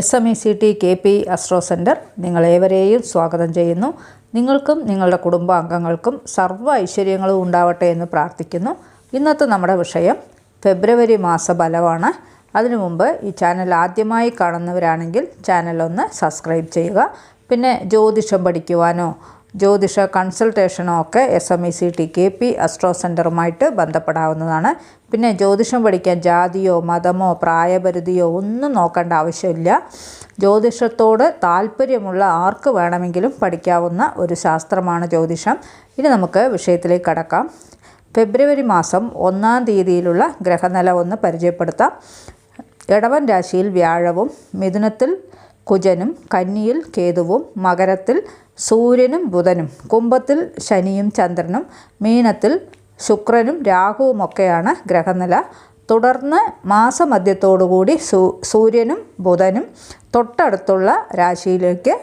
S M E C T K P astro centre നിങ്ങളേവരെയും സ്വാഗതം ചെയ്യുന്നു. നിങ്ങൾക്കും നിങ്ങളുടെ കുടുംബാംഗങ്ങൾക്കും സർവ ഐശ്വര്യങ്ങളും ഉണ്ടാവട്ടെ എന്ന് പ്രാർത്ഥിക്കുന്നു. ഇന്നത്തെ നമ്മുടെ വിഷയം ഫെബ്രുവരി മാസ ഫലമാണ്. അതിനു മുമ്പ് ഈ ചാനൽ ആദ്യമായി കാണുന്നവരാണെങ്കിൽ ചാനൽ ഒന്ന് സബ്സ്ക്രൈബ് ചെയ്യുക. പിന്നെ ജ്യോതിഷം പഠിക്കുവാനോ ജ്യോതിഷ കൺസൾട്ടേഷനോ ഒക്കെ S M E C T K P astro സെന്ററുമായിട്ട് ബന്ധപ്പെടാവുന്നതാണ്. പിന്നെ ജ്യോതിഷം പഠിക്കാൻ ജാതിയോ മതമോ പ്രായപരിധിയോ ഒന്നും നോക്കേണ്ട ആവശ്യമില്ല. ജ്യോതിഷത്തോട് താല്പര്യമുള്ള ആർക്ക് വേണമെങ്കിലും പഠിക്കാവുന്ന ഒരു ശാസ്ത്രമാണ് ജ്യോതിഷം. ഇനി നമുക്ക് വിഷയത്തിലേക്ക് കടക്കാം. ഫെബ്രുവരി മാസം ഒന്നാം തീയതിയിലുള്ള ഗ്രഹനില ഒന്ന് പരിചയപ്പെടുത്താം. ഇടവൻ രാശിയിൽ വ്യാഴവും മിഥുനത്തിൽ കുജനും കന്നിയിൽ കേതുവും മകരത്തിൽ സൂര്യനും ബുധനും കുംഭത്തിൽ ശനിയും ചന്ദ്രനും മീനത്തിൽ ശുക്രനും രാഹുവുമൊക്കെയാണ് ഗ്രഹനില. തുടർന്ന് മാസമധ്യത്തോടുകൂടി സൂ സൂര്യനും ബുധനും തൊട്ടടുത്തുള്ള രാശിയിലേക്ക്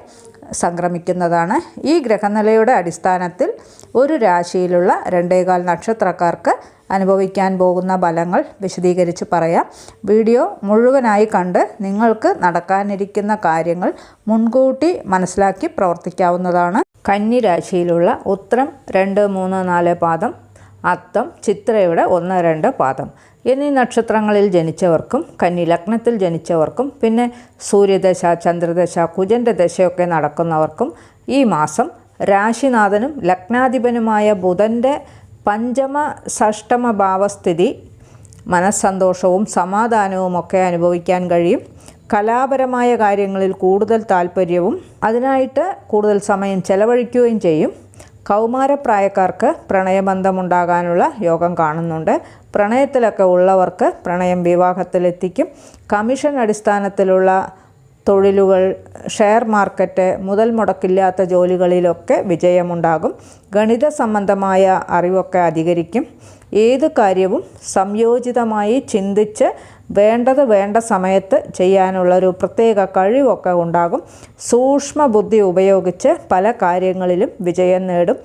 സംക്രമിക്കുന്നതാണ്. ഈ ഗ്രഹനിലയുടെ അടിസ്ഥാനത്തിൽ ഒരു രാശിയിലുള്ള രണ്ടേകാൽ നക്ഷത്രക്കാർക്ക് അനുഭവിക്കാൻ പോകുന്ന ഫലങ്ങൾ വിശദീകരിച്ച് പറയാം. വീഡിയോ മുഴുവനായി കണ്ട് നിങ്ങൾക്ക് നടക്കാനിരിക്കുന്ന കാര്യങ്ങൾ മുൻകൂട്ടി മനസ്സിലാക്കി പ്രവർത്തിക്കാവുന്നതാണ്. കന്നി രാശിയിലുള്ള ഉത്രം രണ്ട് മൂന്ന് നാല് പാദം അത്തം ചിത്രയുടെ ഒന്ന് രണ്ട് പാദം. എന്നീ നക്ഷത്രങ്ങളിൽ ജനിച്ചവർക്കും കന്നി ലഗ്നത്തിൽ ജനിച്ചവർക്കും പിന്നെ സൂര്യദശ ചന്ദ്രദശ കുജന്റെ ദശയൊക്കെ നടക്കുന്നവർക്കും ഈ മാസം രാശിനാഥനും ലഗ്നാധിപനുമായ ബുധന്റെ പഞ്ചമ ഷഷ്ടമ ഭാവസ്ഥിതി മനസ്സന്തോഷവും സമാധാനവും ഒക്കെ അനുഭവിക്കാൻ കഴിയും. കലാപരമായ കാര്യങ്ങളിൽ കൂടുതൽ താല്പര്യവും അതിനായിട്ട് കൂടുതൽ സമയം ചെലവഴിക്കുകയും ചെയ്യും. കൗമാരപ്രായക്കാർക്ക് പ്രണയബന്ധമുണ്ടാകാനുള്ള യോഗം കാണുന്നുണ്ട്. പ്രണയത്തിലൊക്കെ ഉള്ളവർക്ക് പ്രണയം വിവാഹത്തിലെത്തിക്കും. കമ്മീഷൻ അടിസ്ഥാനത്തിലുള്ള തൊഴിലുകൾ ഷെയർ മാർക്കറ്റ് മുതൽ മുടക്കില്ലാത്ത ജോലികളിലൊക്കെ വിജയമുണ്ടാകും. ഗണിത സംബന്ധമായ അറിവൊക്കെ അധികരിക്കും. ഏത് കാര്യവും സംയോജിതമായി ചിന്തിച്ച് വേണ്ടത് വേണ്ട സമയത്ത് ചെയ്യാനുള്ള ഒരു പ്രത്യേക കഴിവൊക്കെ ഉണ്ടാകും. സൂക്ഷ്മ ബുദ്ധി ഉപയോഗിച്ച് പല കാര്യങ്ങളിലും വിജയം നേടും.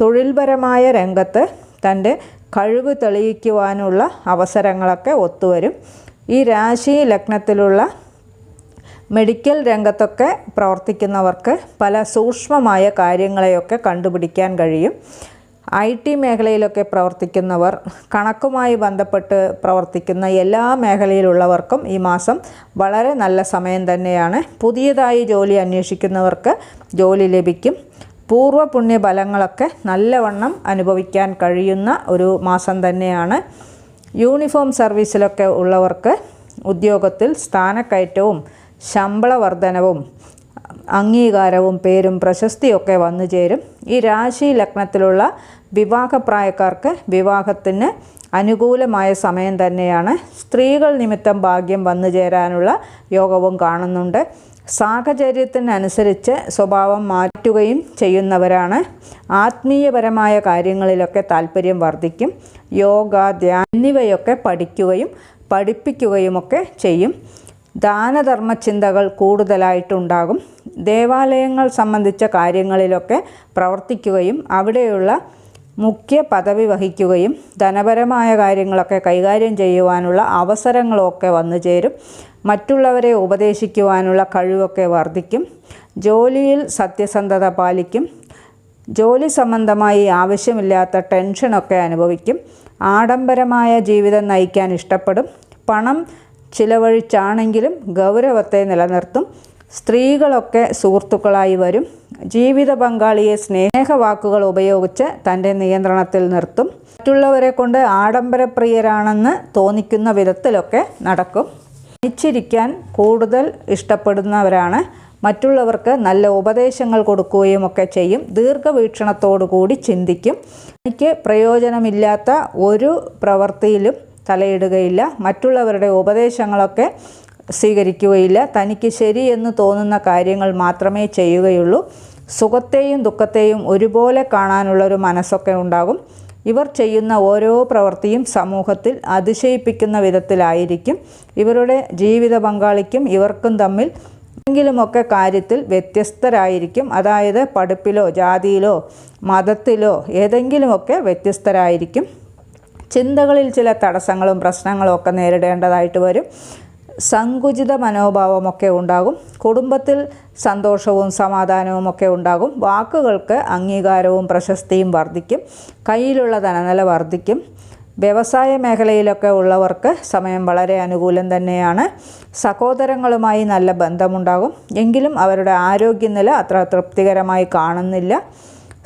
തൊഴിൽപരമായ രംഗത്ത് തന്റെ കഴിവ് തെളിയിക്കുവാനുള്ള അവസരങ്ങളൊക്കെ ഒത്തുവരും. ഈ രാശി ലഗ്നത്തിലുള്ള മെഡിക്കൽ രംഗത്തൊക്കെ പ്രവർത്തിക്കുന്നവർക്ക് പല സൂക്ഷ്മമായ കാര്യങ്ങളെയൊക്കെ കണ്ടുപിടിക്കാൻ കഴിയും. ഐ ടി മേഖലയിലൊക്കെ പ്രവർത്തിക്കുന്നവർ കണക്കുമായി ബന്ധപ്പെട്ട് പ്രവർത്തിക്കുന്ന എല്ലാ മേഖലയിലുള്ളവർക്കും ഈ മാസം വളരെ നല്ല സമയം തന്നെയാണ്. പുതിയതായി ജോലി അന്വേഷിക്കുന്നവർക്ക് ജോലി ലഭിക്കും. പൂർവ പുണ്യ ഫലങ്ങളൊക്കെ നല്ലവണ്ണം അനുഭവിക്കാൻ കഴിയുന്ന ഒരു മാസം തന്നെയാണ്. യൂണിഫോം സർവീസിലൊക്കെ ഉള്ളവർക്ക് ഉദ്യോഗത്തിൽ സ്ഥാനക്കയറ്റവും ശമ്പള വർധനവും അംഗീകാരവും പേരും പ്രശസ്തിയൊക്കെ വന്നു ചേരും. ഈ രാശി ലഗ്നത്തിലുള്ള വിവാഹപ്രായക്കാർക്ക് വിവാഹത്തിന് അനുകൂലമായ സമയം തന്നെയാണ്. സ്ത്രീകൾ നിമിത്തം ഭാഗ്യം വന്നു ചേരാനുള്ള യോഗവും കാണുന്നുണ്ട്. സാഹചര്യത്തിനനുസരിച്ച് സ്വഭാവം മാറ്റുകയും ചെയ്യുന്നവരാണ്. ആത്മീയപരമായ കാര്യങ്ങളിലൊക്കെ താല്പര്യം വർദ്ധിക്കും. യോഗ ധ്യാന എന്നിവയൊക്കെ പഠിക്കുകയും പഠിപ്പിക്കുകയുമൊക്കെ ചെയ്യും. ദാനധർമ്മ ചിന്തകൾ കൂടുതലായിട്ടുണ്ടാകും. ദേവാലയങ്ങൾ സംബന്ധിച്ച കാര്യങ്ങളിലൊക്കെ പ്രവർത്തിക്കുകയും അവിടെയുള്ള മുഖ്യ പദവി വഹിക്കുകയും ധനപരമായ കാര്യങ്ങളൊക്കെ കൈകാര്യം ചെയ്യുവാനുള്ള അവസരങ്ങളൊക്കെ വന്നു ചേരും. മറ്റുള്ളവരെ ഉപദേശിക്കുവാനുള്ള കഴിവൊക്കെ വർദ്ധിക്കും. ജോലിയിൽ സത്യസന്ധത പാലിക്കും. ജോലി സംബന്ധമായി ആവശ്യമില്ലാത്ത ടെൻഷനൊക്കെ അനുഭവിക്കും. ആഡംബരമായ ജീവിതം നയിക്കാൻ ഇഷ്ടപ്പെടും. പണം ചിലവഴിച്ചാണെങ്കിലും ഗൗരവത്തെ നിലനിർത്തും. സ്ത്രീകളൊക്കെ സുഹൃത്തുക്കളായി വരും. ജീവിത പങ്കാളിയെ സ്നേഹവാക്കുകൾ ഉപയോഗിച്ച് തന്റെ നിയന്ത്രണത്തിൽ നിർത്തും. മറ്റുള്ളവരെ കൊണ്ട് ആഡംബരപ്രിയരാണെന്ന് തോന്നിക്കുന്ന വിധത്തിലൊക്കെ നടക്കും. തനിച്ചിരിക്കാൻ കൂടുതൽ ഇഷ്ടപ്പെടുന്നവരാണ്. മറ്റുള്ളവർക്ക് നല്ല ഉപദേശങ്ങൾ കൊടുക്കുകയും ഒക്കെ ചെയ്യും. ദീർഘവീക്ഷണത്തോടു കൂടി ചിന്തിക്കും. എനിക്ക് പ്രയോജനമില്ലാത്ത ഒരു പ്രവൃത്തിയിലും തലയിടുകയില്ല. മറ്റുള്ളവരുടെ ഉപദേശങ്ങളൊക്കെ സ്വീകരിക്കുകയില്ല. തനിക്ക് ശരിയെന്ന് തോന്നുന്ന കാര്യങ്ങൾ മാത്രമേ ചെയ്യുകയുള്ളൂ. സുഖത്തെയും ദുഃഖത്തെയും ഒരുപോലെ കാണാനുള്ളൊരു മനസ്സൊക്കെ ഉണ്ടാകും. ഇവർ ചെയ്യുന്ന ഓരോ പ്രവൃത്തിയും സമൂഹത്തിൽ അതിശയിപ്പിക്കുന്ന വിധത്തിലായിരിക്കും. ഇവരുടെ ജീവിത പങ്കാളിക്കും ഇവർക്കും തമ്മിൽ എന്തെങ്കിലുമൊക്കെ കാര്യത്തിൽ വ്യത്യസ്തരായിരിക്കും. അതായത് പഠിപ്പിലോ ജാതിയിലോ മതത്തിലോ ഏതെങ്കിലുമൊക്കെ വ്യത്യസ്തരായിരിക്കും. ചിന്തകളിൽ ചില തടസ്സങ്ങളും പ്രശ്നങ്ങളും ഒക്കെ നേരിടേണ്ടതായിട്ട് വരും. സങ്കുചിത മനോഭാവമൊക്കെ ഉണ്ടാകും. കുടുംബത്തിൽ സന്തോഷവും സമാധാനവും ഒക്കെ ഉണ്ടാകും. വാക്കുകൾക്ക് അംഗീകാരവും പ്രശസ്തിയും വർദ്ധിക്കും. കയ്യിലുള്ള ധനനില വർദ്ധിക്കും. വ്യവസായ മേഖലയിലൊക്കെ ഉള്ളവർക്ക് സമയം വളരെ അനുകൂലം തന്നെയാണ്. സഹോദരങ്ങളുമായി നല്ല ബന്ധമുണ്ടാകും. എങ്കിലും അവരുടെ ആരോഗ്യനില അത്ര തൃപ്തികരമായി കാണുന്നില്ല.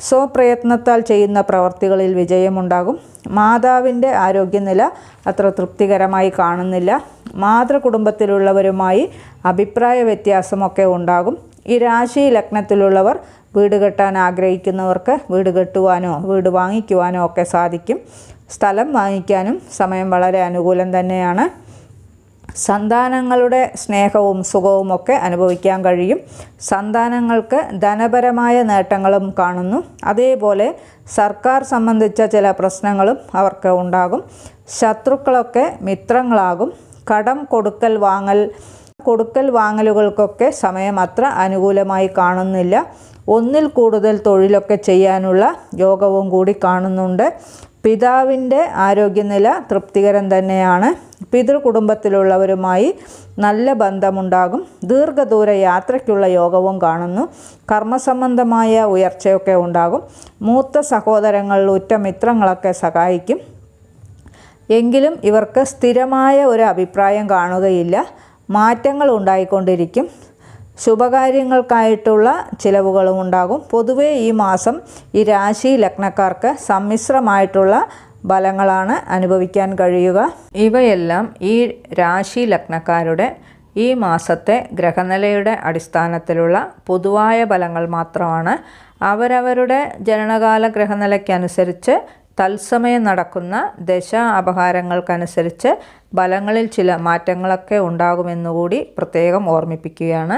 സ്വപ്രയത്നത്താൽ ചെയ്യുന്ന പ്രവർത്തികളിൽ വിജയമുണ്ടാകും. മാതാവിന്റെ ആരോഗ്യനില അത്ര തൃപ്തികരമായി കാണുന്നില്ല. മാതൃകുടുംബത്തിലുള്ളവരുമായി അഭിപ്രായ വ്യത്യാസമൊക്കെ ഉണ്ടാകും. ഈ രാശി ലഗ്നത്തിലുള്ളവർ വീട് കെട്ടാൻ ആഗ്രഹിക്കുന്നവർക്ക് വീട് കെട്ടുവാനോ വീട് വാങ്ങിക്കുവാനോ ഒക്കെ സാധിക്കും. സ്ഥലം വാങ്ങിക്കാനും സമയം വളരെ അനുകൂലം തന്നെയാണ്. സന്താനങ്ങളുടെ സ്നേഹവും സുഖവും ഒക്കെ അനുഭവിക്കാൻ കഴിയും. സന്താനങ്ങൾക്ക് ധനപരമായ നേട്ടങ്ങളും കാണുന്നു. അതേപോലെ സർക്കാർ സംബന്ധിച്ച ചില പ്രശ്നങ്ങളും അവർക്ക് ഉണ്ടാകും. ശത്രുക്കളൊക്കെ മിത്രങ്ങളാകും. കടം കൊടുക്കൽ വാങ്ങൽ കൊടുക്കൽ വാങ്ങലുകൾക്കൊക്കെ സമയം അത്ര അനുകൂലമായി കാണുന്നില്ല. ഒന്നിൽ കൂടുതൽ തൊഴിലൊക്കെ ചെയ്യാനുള്ള യോഗവും കൂടി കാണുന്നുണ്ട്. പിതാവിന്റെ ആരോഗ്യനില തൃപ്തികരം തന്നെയാണ്. പിതൃകുടുംബത്തിലുള്ളവരുമായി നല്ല ബന്ധമുണ്ടാകും. ദീർഘദൂര യാത്രയ്ക്കുള്ള യോഗവും കാണുന്നു. കർമ്മസംബന്ധമായ ഉയർച്ചയൊക്കെ ഉണ്ടാകും. മൂത്ത സഹോദരങ്ങൾ ഉറ്റ മിത്രങ്ങളൊക്കെ സഹായിക്കും. എങ്കിലും ഇവർക്ക് സ്ഥിരമായ ഒരു അഭിപ്രായം കാണുകയില്ല. മാറ്റങ്ങൾ ഉണ്ടായിക്കൊണ്ടിരിക്കും. ശുഭകാര്യങ്ങൾക്കായിട്ടുള്ള ചിലവുകളും ഉണ്ടാകും. പൊതുവേ ഈ മാസം ഈ രാശി ലഗ്നക്കാർക്ക് സമ്മിശ്രമായിട്ടുള്ള ഫലങ്ങളാണ് അനുഭവിക്കാൻ കഴിയുക. ഇവയെല്ലാം ഈ രാശി ലഗ്നക്കാരുടെ ഈ മാസത്തെ ഗ്രഹനിലയുടെ അടിസ്ഥാനത്തിലുള്ള പൊതുവായ ഫലങ്ങൾ മാത്രമാണ്. അവരവരുടെ ജനനകാല ഗ്രഹനിലയ്ക്കനുസരിച്ച് തത്സമയം നടക്കുന്ന ദശ അപഹാരങ്ങൾക്കനുസരിച്ച് ഫലങ്ങളിൽ ചില മാറ്റങ്ങളൊക്കെ ഉണ്ടാകുമെന്നുകൂടി പ്രത്യേകം ഓർമ്മിപ്പിക്കുകയാണ്.